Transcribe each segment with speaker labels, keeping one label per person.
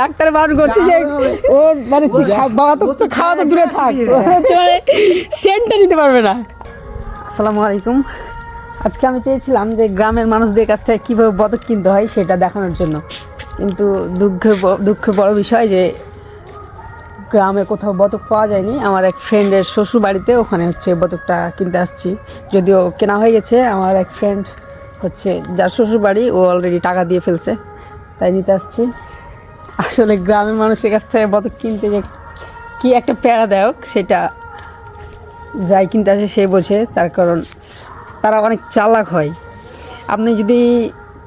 Speaker 1: Doctor বারণ করছে যে ওর মানে বাবা তো তো খাওয়া তো দূরে থাক। মানে সেন্টটা নিতে পারবে না। আসসালামু আলাইকুম। আজকে আমি চেয়েছিলাম যে গ্রামের মানুষদের কাছ থেকে কীভাবে বতক কিনতে হয় সেটা দেখানোর জন্য। কিন্তু দুঃখের দুঃখের বড় বিষয় যে গ্রামে কোথাও বতক পাওয়া যায়নি। আমার এক ফ্রেন্ডের শ্বশুর বাড়িতে ওখানে হচ্ছে বতকটা কিনতে আসছি। যদিও কেনা হয়ে গেছে আমার এক ফ্রেন্ড হচ্ছে যার শ্বশুর বাড়ি ও অলরেডি টাকা দিয়ে ফেলছে তাই নিতে আসছি। আসলে গ্রামের মানুষের কাছ থেকে বতক কিনতে যে কি একটা প্যারাদায়ক সেটা যাই কিনতে আসে সে বোঝে তার কারণ তারা অনেক চালাক হয়। আপনি যদি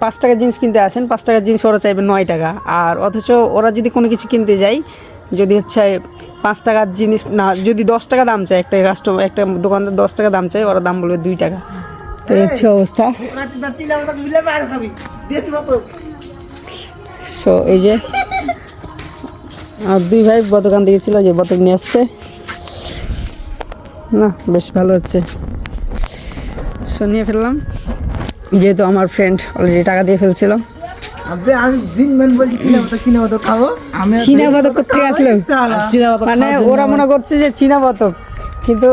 Speaker 1: পাঁচ টাকার জিনিস কিনতে আসেন পাঁচ টাকার জিনিস ওরা চাইবে নয় টাকা। আর অথচ ওরা যদি কোনো কিছু কিনতে যায় যদি হচ্ছে পাঁচ টাকার জিনিস না যদি দশ টাকা দাম চায় একটা রাষ্ট্র একটা দোকানদার দশ টাকা দাম চায় ওরা দাম বলবে দুই টাকা। তো এই হচ্ছে অবস্থা। সো এই যে আমার দুই ভাই বতকান দিয়েছিল যে বতক নিয়ে আসছে। না বেশ ভালো হচ্ছে। সো নিয়ে ফেললাম। যেহেতু আমার ফ্রেন্ড অলরেডি টাকা দিয়ে ফেলছিল।
Speaker 2: মান চিনা
Speaker 1: বতক আসলো? মানে ওরা মনে করছে যে চীনা বতক কিন্তু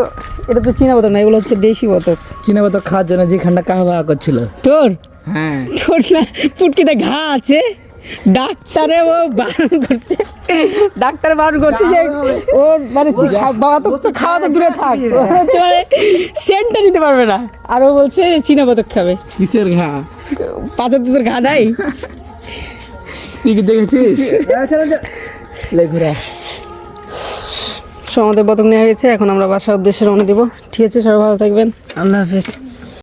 Speaker 1: এটা তো চীনা বতক না এগুলো হচ্ছে দেশি বতক
Speaker 2: চিনা মতো খাওয়ার জন্য যেখানটা করছিল।
Speaker 1: তোর?
Speaker 2: হ্যাঁ।
Speaker 1: তোর না পুটকিতে ঘা আছে? ডাক্তারে ও বারণ করছে। ডাক্তার বারণ করছে যে ওর মানে বাবা তো খাওয়া তো দূরে থাক। হচ্ছে মানে সেন্টটা নিতে পারবে না। আর ও বলছে চীনা বতক খাবে।
Speaker 2: কিসের ঘা?
Speaker 1: পাঁচাতে তোর ঘা নাই?
Speaker 2: তুই কি দেখেছিস? লেখুরা
Speaker 1: সো আমাদের বতক নেওয়া হয়ে গেছে এখন আমরা বাসার উদ্দেশ্যে রওনা দিব। ঠিক আছে সবাই ভালো থাকবেন। আল্লাহ হাফিজ।